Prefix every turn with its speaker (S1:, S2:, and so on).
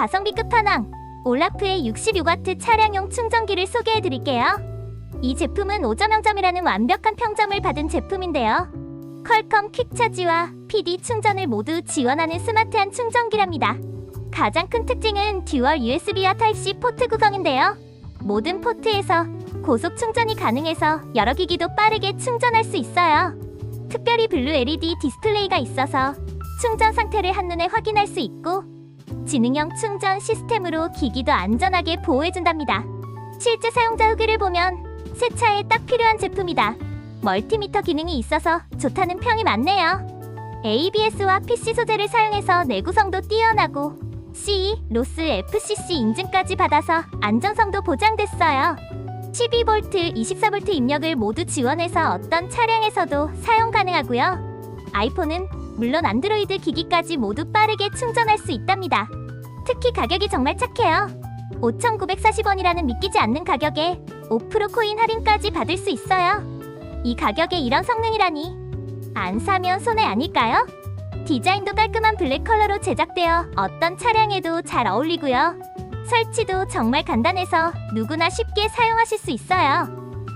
S1: 가성비 끝판왕 올라프의 66W 차량용 충전기를 소개해 드릴게요. 이 제품은 5점영점이라는 완벽한 평점을 받은 제품인데요. 퀄컴 퀵차지와 PD 충전을 모두 지원하는 스마트한 충전기랍니다. 가장 큰 특징은 듀얼 USB와 타입C 포트 구성인데요. 모든 포트에서 고속 충전이 가능해서 여러 기기도 빠르게 충전할 수 있어요. 특별히 블루 LED 디스플레이가 있어서 충전 상태를 한눈에 확인할 수 있고 지능형 충전 시스템으로 기기도 안전하게 보호해준답니다. 실제 사용자 후기를 보면 새 차에 딱 필요한 제품이다. 멀티미터 기능이 있어서 좋다는 평이 많네요. ABS와 PC 소재를 사용해서 내구성도 뛰어나고 CE, 로스 FCC 인증까지 받아서 안전성도 보장됐어요. 12V, 24V 입력을 모두 지원해서 어떤 차량에서도 사용 가능하고요. 아이폰은 물론 안드로이드 기기까지 모두 빠르게 충전할 수 있답니다. 특히 가격이 정말 착해요. 5,940원이라는 믿기지 않는 가격에 5% 코인 할인까지 받을 수 있어요. 이 가격에 이런 성능이라니 안 사면 손해 아닐까요? 디자인도 깔끔한 블랙 컬러로 제작되어 어떤 차량에도 잘 어울리고요. 설치도 정말 간단해서 누구나 쉽게 사용하실 수 있어요.